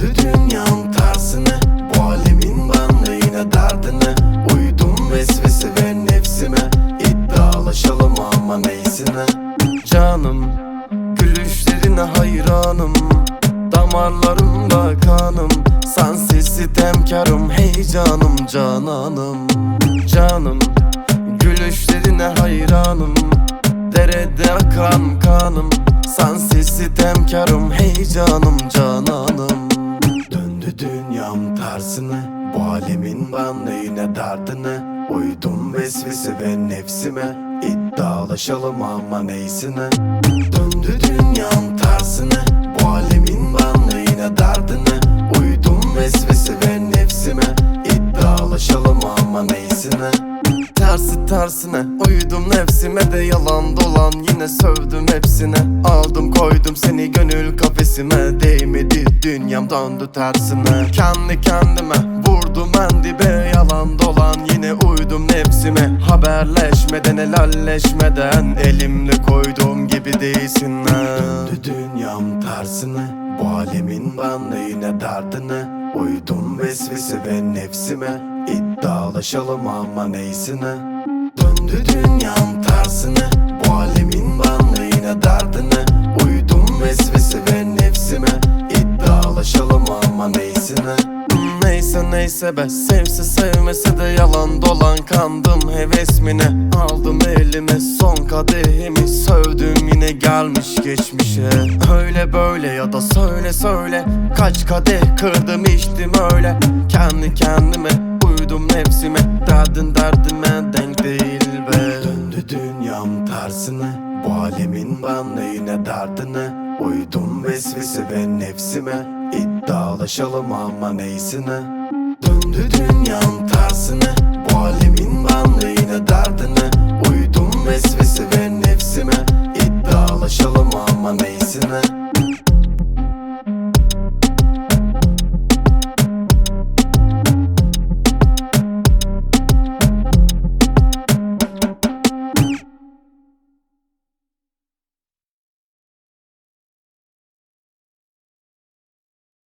Döndü dünyanın tarzını Bu alemin bana yine dardını. Uydum vesvese ve nefsime İddialaşalım ama neysine Canım Gülüşlerine hayranım Damarlarımda kanım. Sensiz sitemkarım heyecanım cananım. Canım Gülüşlerine hayranım Derede akan kanım. Sensiz sitemkarım heyecanım cananım tersine Bu alemin bana yine derdine Uydum vesvese ve nefsime İddialaşalım ama neysine Döndü dünyam tersine Bu alemin bana yine derdine Uydum vesvese ve nefsime İddialaşalım ama neysine Tersi tersine. Uydum nefsime de yalan dolan Yine sövdüm hepsine. Aldım koydum seni gönül kafesime. Değmedi dünyam döndü tersine. Kendi kendime vurdum en dibe. Yalan dolan yine uydum nefsime. Haberleşmeden helalleşmeden Elimle koyduğum gibi değilsin Döndü dünyam tersine. Bu alemin bana yine derdine. Uydum vesvese ve nefsime İddialaşalım ama neysine Döndü dünyam tersine. Bu alemin bana yine derdine. Uydum vesvese ve nefsime. İddialaşalım ama neysine Neyse neyse be. Sevse sevmese de yalan dolan Kandım hevesmine. Aldım elime son kadehimi. Sövdüm yine gelmiş geçmişe. Öyle böyle ya da söyle söyle. Kaç kadeh kırdım içtim öyle. Kendi kendime uydum nefsime Derdin derdime denk değil be. Döndü dünyam tersine. Bu alemin bana yine derdine? Uydum vesvese ve nefsime. İddialaşalım ama neysine Döndü dünyam tersine. Bu alemin bana yine derdine? Uydum vesvese ve nefsime. İddialaşalım ama neysine